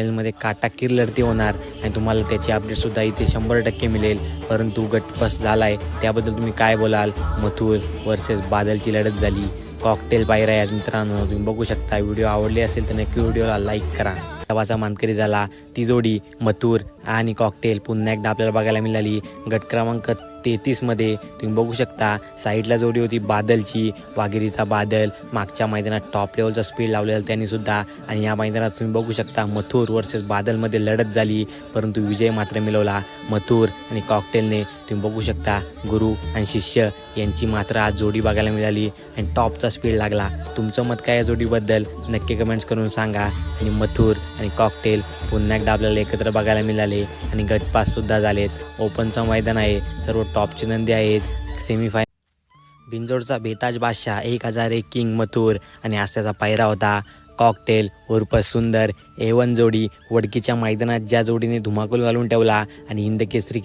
मध्ये काटाकीर लढती होणार आणि तुम्हाला त्याची अपडेटसुद्धा इथे शंभर टक्के मिळेल. परंतु गटपस झाला आहे त्याबद्दल तुम्ही काय बोलाल? मथुर वर्सेस बादलची लढत झाली. कॉकटेल पायरा आहे मित्रांनो तुम्ही बघू शकता. व्हिडिओ आवडले असेल तर नक्की व्हिडिओला लाईक करा. तवाचा मानकरी झाला. ती जोडी मथुर आणि कॉकटेल पुन्हा एकदा आपल्याला बघायला मिळाली. गट क्रमांक तेहतीसमध्ये तुम्ही बघू शकता साईडला जोडी होती बादलची वाघेरीचा बादल मागच्या मैदानात टॉप लेवलचा स्पीड लावलेला त्यांनीसुद्धा आणि या मैदानात तुम्ही बघू शकता मथुर वर्सेस बादलमध्ये लढत झाली. परंतु विजय मात्र मिळवला. मथुर आणि कॉकटेलने तुम्ही बघू शकता गुरु आणि शिष्य यांची मात्र आज जोडी बघायला मिळाली. आणि टॉपचा स्पीड लागला. तुमचं मत काय या जोडीबद्दल? नक्की कमेंट्स करून सांगा. आणि मथुर आणि कॉकटेल पुन्हा एकदा आपल्याला एकत्र बघायला मिळाले. आणि गटपाससुद्धा झालेत. ओपनचं मैदान आहे. सर्व टॉपचे नंदी आहेत. सेमीफाय बिंजोडचा बेताज बादशाह एक हजार एक किंग मथुर आणि आस्याचा पायरा होता. कॉकटेल उर्फ सुंदर एवन जोडी वडकीच्या मैदानात ज्या जोडीने धुमाकूल घालून ठेवला आणि हिंद केसरी